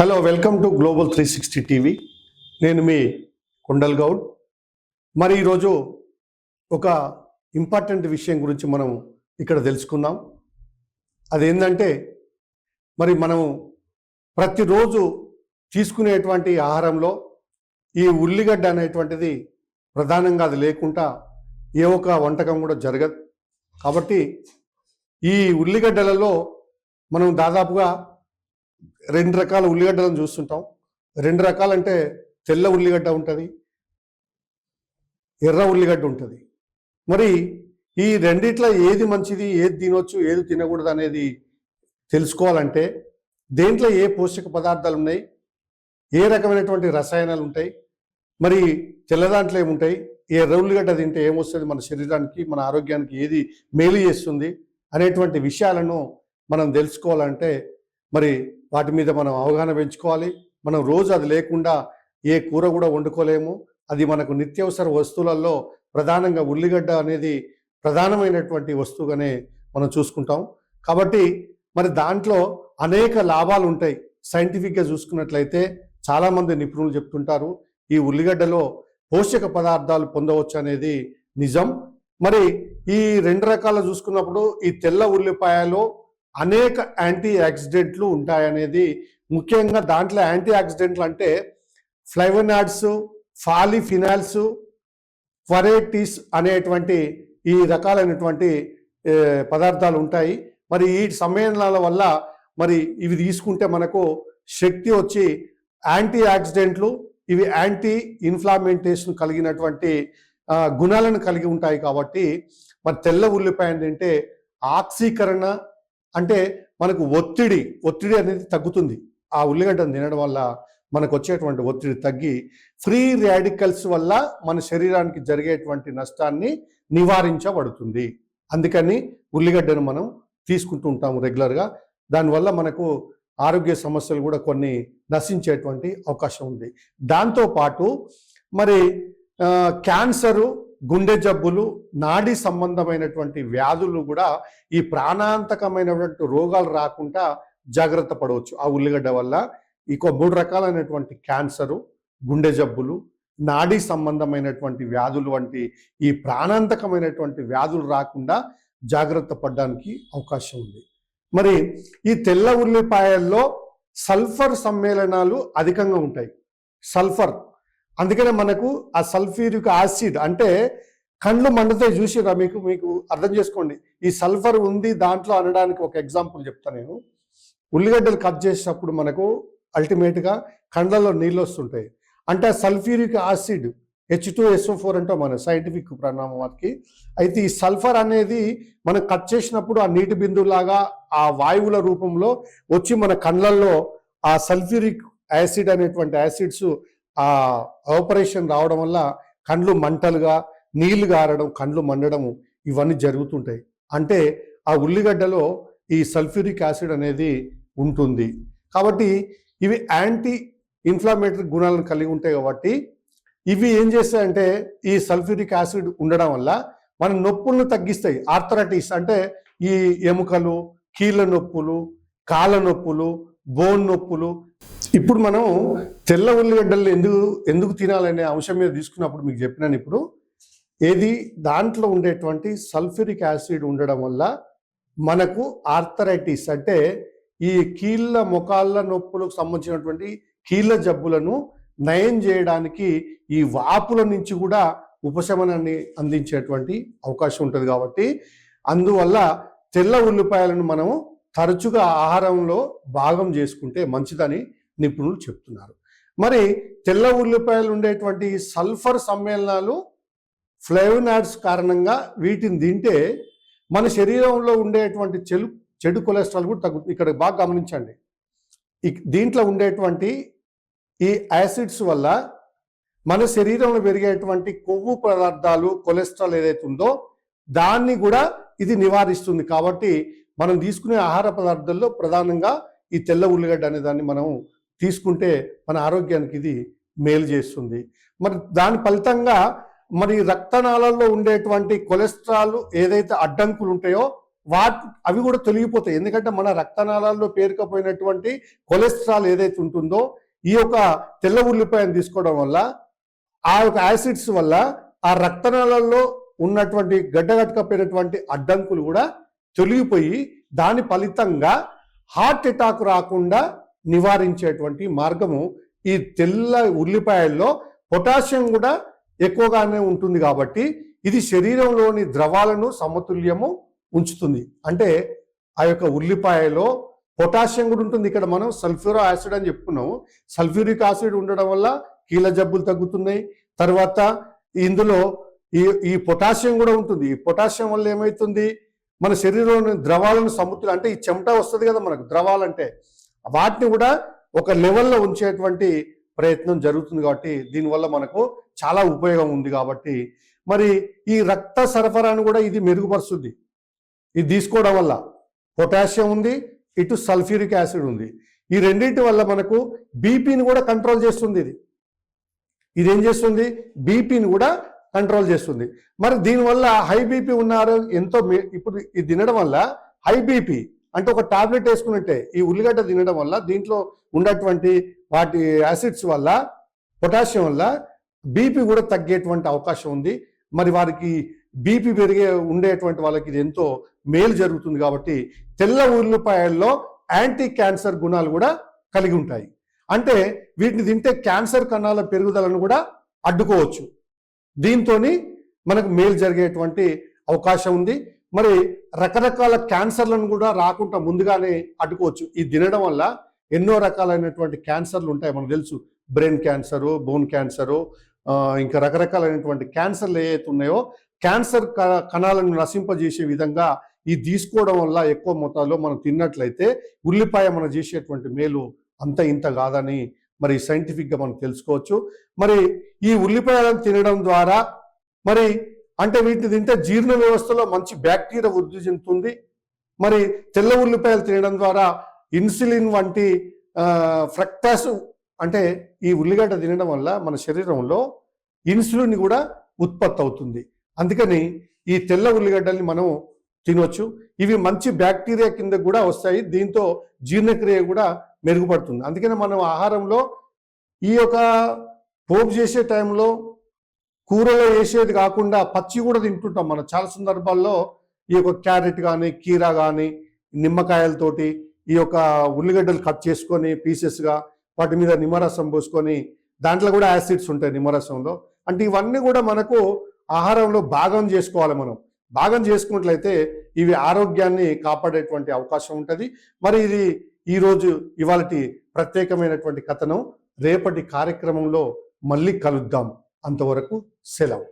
Hello welcome to global three sixty TV నేను మీ కొండల్ గౌడ్. మరి ఈరోజు ఒక ఇంపార్టెంట్ విషయం గురించి మనం ఇక్కడ తెలుసుకుందాం. అదేంటంటే మరి మనం ప్రతిరోజు తీసుకునేటువంటి ఆహారంలో ఈ ఉల్లిగడ్డ అనేటువంటిది ప్రధానంగా అది లేకుండా ఏ ఒక్క వంటకం కూడా జరగదు. కాబట్టి ఈ ఉల్లిగడ్డలలో మనం దాదాపుగా రెండు రకాల ఉల్లిగడ్డలను చూస్తుంటాం. రెండు రకాలంటే తెల్ల ఉల్లిగడ్డ ఉంటుంది ఎర్ర ఉల్లిగడ్డ ఉంటుంది. మరి ఈ రెండిట్లో ఏది మంచిది ఏది తినొచ్చు ఏది తినకూడదు అనేది తెలుసుకోవాలంటే దేంట్లో ఏ పోషక పదార్థాలు ఉన్నాయి ఏ రకమైనటువంటి రసాయనాలు ఉంటాయి మరి తెల్ల దాంట్లో ఏముంటాయి ఎర్ర ఉల్లిగడ్డ తింటే ఏమొస్తుంది మన శరీరానికి మన ఆరోగ్యానికి ఏది మేలు చేస్తుంది అనేటువంటి విషయాలను మనం తెలుసుకోవాలంటే మరి వాటి మీద మనం అవగాహన పెంచుకోవాలి. మనం రోజు అది లేకుండా ఏ కూర కూడా వండుకోలేము. అది మనకు నిత్యావసర వస్తువులలో ప్రధానంగా ఉల్లిగడ్డ అనేది ప్రధానమైనటువంటి వస్తువుగానే మనం చూసుకుంటాం. కాబట్టి మరి దాంట్లో అనేక లాభాలు ఉంటాయి. సైంటిఫిక్గా చూసుకున్నట్లయితే చాలామంది నిపుణులు చెప్తుంటారు ఈ ఉల్లిగడ్డలో పోషక పదార్థాలు పొందవచ్చు అనేది నిజం. మరి ఈ రెండు రకాల చూసుకున్నప్పుడు ఈ తెల్ల ఉల్లిపాయలో అనేక యాంటీ యాక్సిడెంట్లు ఉంటాయనేది ముఖ్యంగా దాంట్లో యాంటీ ఆక్సిడెంట్లు అంటే ఫ్లైవనాడ్స్ ఫాలిఫినాల్స్ ఫరేటిస్ అనేటువంటి ఈ రకాలైనటువంటి పదార్థాలు ఉంటాయి. మరి ఈ సమ్మేళనాల వల్ల మరి ఇవి తీసుకుంటే మనకు శక్తి వచ్చి యాంటీ ఆక్సిడెంట్లు ఇవి యాంటీ ఇన్ఫ్లామెంటేషన్ కలిగినటువంటి గుణాలను కలిగి ఉంటాయి కాబట్టి మరి తెల్ల ఉల్లిపాయ ఏంటంటే ఆక్సీకరణ అంటే మనకు ఒత్తిడి ఒత్తిడి అనేది తగ్గుతుంది. ఆ ఉల్లిగడ్డను తినడం వల్ల మనకు వచ్చేటువంటి ఒత్తిడి తగ్గి ఫ్రీ రాడికల్స్ వల్ల మన శరీరానికి జరిగేటువంటి నష్టాన్ని నివారించబడుతుంది. అందుకని ఉల్లిగడ్డను మనం తీసుకుంటూ ఉంటాము రెగ్యులర్గా. దానివల్ల మనకు ఆరోగ్య సమస్యలు కూడా కొన్ని నశించేటువంటి అవకాశం ఉంది. దాంతోపాటు మరి క్యాన్సరు గుండె జబ్బులు నాడీ సంబంధమైనటువంటి వ్యాధులు కూడా ఈ ప్రాణాంతకమైనటువంటి రోగాలు రాకుండా జాగ్రత్త పడవచ్చు. ఆ ఉల్లిగడ్డ వల్ల ఇంకో మూడు రకాలైనటువంటి క్యాన్సరు గుండె జబ్బులు నాడీ సంబంధమైనటువంటి వ్యాధులు వంటి ఈ ప్రాణాంతకమైనటువంటి వ్యాధులు రాకుండా జాగ్రత్త పడడానికి అవకాశం ఉంది. మరి ఈ తెల్ల ఉల్లిపాయల్లో సల్ఫర్ సమ్మేళనాలు అధికంగా ఉంటాయి. సల్ఫర్ అందుకనే మనకు ఆ సల్ఫ్యూరిక్ యాసిడ్ అంటే కండ్లు మండుతాయి చూసిరా మీకు మీకు అర్థం చేసుకోండి. ఈ సల్ఫర్ ఉంది దాంట్లో అనడానికి ఒక ఎగ్జాంపుల్ చెప్తా నేను. ఉల్లిగడ్డలు కట్ చేసేటప్పుడు మనకు అల్టిమేట్గా కండ్లలో నీళ్ళు వస్తుంటాయి. అంటే ఆ sulphuric acid H two SO four అంటే మన సైంటిఫిక్ ప్రణామం వాటికి. అయితే ఈ సల్ఫర్ అనేది మనం కట్ చేసినప్పుడు ఆ నీటి బిందువులాగా ఆ వాయువుల రూపంలో వచ్చి మన కండ్లల్లో ఆ సల్ఫ్యూరిక్ యాసిడ్ అనేటువంటి యాసిడ్స్ ఆ ఆపరేషన్ రావడం వల్ల కండ్లు మంటలుగా నీళ్ళు గారడం కండ్లు మండడం ఇవన్నీ జరుగుతుంటాయి. అంటే ఆ ఉల్లిగడ్డలో ఈ సల్ఫ్యూరిక్ యాసిడ్ అనేది ఉంటుంది. కాబట్టి ఇవి యాంటీ ఇన్ఫ్లామేటరీ గుణాలను కలిగి ఉంటాయి కాబట్టి ఇవి ఏం చేస్తాయంటే ఈ సల్ఫ్యూరిక్ యాసిడ్ ఉండడం వల్ల మన నొప్పులను తగ్గిస్తాయి. ఆర్థరైటిస్ అంటే ఈ ఎముకలు కీళ్ళ నొప్పులు కాళ్ళ నొప్పులు బోన్ నొప్పులు. ఇప్పుడు మనం తెల్ల ఉల్లిగడ్డలు ఎందుకు ఎందుకు తినాలనే అంశం మీద తీసుకున్నప్పుడు మీకు చెప్పినాను ఇప్పుడు. ఏది దాంట్లో ఉండేటువంటి సల్ఫ్యూరిక్ యాసిడ్ ఉండడం వల్ల మనకు ఆర్థరైటిస్ అంటే ఈ కీళ్ళ మొకాళ్ళ నొప్పులకు సంబంధించినటువంటి కీళ్ళ జబ్బులను నయం చేయడానికి ఈ వాపుల నుంచి కూడా ఉపశమనాన్ని అందించేటువంటి అవకాశం ఉంటుంది కాబట్టి అందువల్ల తెల్ల ఉల్లిపాయలను మనము తరచుగా ఆహారంలో భాగం చేసుకుంటే మంచిదని నిపుణులు చెప్తున్నారు. మరి తెల్ల ఉల్లిపాయలు ఉండేటువంటి సల్ఫర్ సమ్మేళనాలు ఫ్లేవనాడ్స్ కారణంగా వీటిని తింటే మన శరీరంలో ఉండేటువంటి చెడు చెడు కొలెస్ట్రాల్ కూడా తగ్గు ఇక్కడ బాగా గమనించండి. ఇక్- దీంట్లో ఉండేటువంటి ఈ యాసిడ్స్ వల్ల మన శరీరంలో పెరిగేటువంటి కొవ్వు పదార్థాలు కొలెస్ట్రాల్ ఏదైతే ఉందో దాన్ని కూడా ఇది నివారిస్తుంది. కాబట్టి మనం తీసుకునే ఆహార పదార్థాల్లో ప్రధానంగా ఈ తెల్ల ఉల్లిగడ్డ అనే దాన్ని మనం తీసుకుంటే మన ఆరోగ్యానికి ఇది మేలు చేస్తుంది. మరి దాని ఫలితంగా మరి రక్తనాళాల్లో ఉండేటువంటి కొలెస్ట్రాల్ ఏదైతే అడ్డంకులు ఉంటాయో వాటి అవి కూడా తొలగిపోతాయి. ఎందుకంటే మన రక్తనాళాల్లో పేరుకపోయినటువంటి కొలెస్ట్రాల్ ఏదైతే ఉంటుందో ఈ యొక్క తెల్ల ఉల్లిపాయను తీసుకోవడం వల్ల ఆ యొక్క యాసిడ్స్ వల్ల ఆ రక్తనాళాల్లో ఉన్నటువంటి గడ్డగట్టుకపోయినటువంటి అడ్డంకులు కూడా తొలగిపోయి దాని ఫలితంగా హార్ట్ అటాక్ రాకుండా నివారించేటువంటి మార్గము ఈ తెల్ల ఉల్లిపాయల్లో పొటాషియం కూడా ఎక్కువగానే ఉంటుంది కాబట్టి ఇది శరీరంలోని ద్రవాలను సమతుల్యము ఉంచుతుంది. అంటే ఆ యొక్క ఉల్లిపాయలో పొటాషియం కూడా ఉంటుంది. ఇక్కడ మనం సల్ఫ్యూరో యాసిడ్ అని చెప్పుకున్నాము సల్ఫ్యూరిక్ యాసిడ్ ఉండడం వల్ల కీళ్ళ జబ్బులు తగ్గుతున్నాయి. తర్వాత ఇందులో ఈ ఈ పొటాషియం కూడా ఉంటుంది. ఈ పొటాషియం వల్ల ఏమవుతుంది మన శరీరంలోని ద్రవాలను సముద్రం అంటే ఈ చెమట వస్తుంది కదా మనకు ద్రవాలంటే. వాటిని కూడా ఒక లెవెల్లో ఉంచేటువంటి ప్రయత్నం జరుగుతుంది కాబట్టి దీనివల్ల మనకు చాలా ఉపయోగం ఉంది కాబట్టి. మరి ఈ రక్త సరఫరాను కూడా ఇది మెరుగుపరుస్తుంది. ఇది తీసుకోవడం వల్ల పొటాషియం ఉంది ఇటు సల్ఫ్యూరిక్ యాసిడ్ ఉంది. ఈ రెండింటి వల్ల మనకు బీపీని కూడా కంట్రోల్ చేస్తుంది ఇది. ఇది ఏం చేస్తుంది? బీపీని కూడా కంట్రోల్ చేస్తుంది. మరి దీనివల్ల హై బీపీ ఉన్నారు ఎంతో మే- ఇప్పుడు ఇది తినడం వల్ల హై బీపీ అంటే ఒక టాబ్లెట్ వేసుకున్నట్టే ఈ ఉల్లిగడ్డ తినడం వల్ల దీంట్లో ఉన్నటువంటి వాటి యాసిడ్స్ వల్ల పొటాషియం వల్ల బీపీ కూడా తగ్గేటువంటి అవకాశం ఉంది. మరి వారికి బీపీ పెరిగే ఉండేటువంటి వాళ్ళకి ఇది ఎంతో మేలు జరుగుతుంది కాబట్టి తెల్ల ఉల్లిపాయల్లో యాంటీ క్యాన్సర్ గుణాలు కూడా కలిగి ఉంటాయి. అంటే వీటిని తింటే క్యాన్సర్ కణాల పెరుగుదలను కూడా అడ్డుకోవచ్చు. దీంతో మనకు మేలు జరిగేటువంటి అవకాశం ఉంది. మరి రకరకాల క్యాన్సర్లను కూడా రాకుండా ముందుగానే అడ్డుకోవచ్చు. ఇది తినడం వల్ల ఎన్నో రకాలైనటువంటి క్యాన్సర్లు ఉంటాయి. మనకు తెలుసు బ్రెయిన్ క్యాన్సరు బోన్ క్యాన్సరు ఇంకా రకరకాలైనటువంటి క్యాన్సర్లు ఏవైతే ఉన్నాయో క్యాన్సర్ కణాలను నశింపజేసే విధంగా ఇది తీసుకోవడం వల్ల ఎక్కువ మొత్తాల్లో మనం తిన్నట్లయితే ఉల్లిపాయ మనం చేసేటువంటి మేలు అంత ఇంత కాదని మరి సైంటిఫిక్గా మనం తెలుసుకోవచ్చు. మరి ఈ ఉల్లిపాయలను తినడం ద్వారా మరి అంటే వీటిని తింటే జీర్ణ వ్యవస్థలో మంచి బ్యాక్టీరియా వృద్ధి చెందుతుంది. మరి తెల్ల ఉల్లిపాయలు తినడం ద్వారా ఇన్సులిన్ వంటి ఫ్రక్టాస్ అంటే ఈ ఉల్లిగడ్డ తినడం వల్ల మన శరీరంలో ఇన్సులిన్ కూడా ఉత్పత్తి అవుతుంది అందుకని ఈ తెల్ల ఉల్లిగడ్డల్ని మనం తినవచ్చు ఇవి మంచి బ్యాక్టీరియా కింద కూడా వస్తాయి. దీంతో జీర్ణక్రియ కూడా మెరుగుపడుతుంది. అందుకనే మనం ఆహారంలో ఈ యొక్క పోపు చేసే టైంలో కూరలో వేసేది కాకుండా పచ్చి కూడా తింటుంటాం మనం. చాలా సందర్భాల్లో ఈ యొక్క క్యారెట్ కానీ కీరా కానీ నిమ్మకాయలతోటి ఈ యొక్క ఉల్లిగడ్డలు కట్ చేసుకొని పీసెస్గా వాటి మీద నిమ్మరసం పోసుకొని దాంట్లో కూడా యాసిడ్స్ ఉంటాయి నిమ్మరసంలో. అంటే ఇవన్నీ కూడా మనకు ఆహారంలో భాగం చేసుకోవాలి మనం. భాగం చేసుకున్నట్లయితే ఇవి ఆరోగ్యాన్ని కాపాడేటువంటి అవకాశం ఉంటుంది. మరి ఇది ఈరోజు ఇవాళటి ప్రత్యేకమైనటువంటి కథనం. రేపటి కార్యక్రమంలో మళ్ళీ కలుద్దాం. అంతవరకు సెలవు.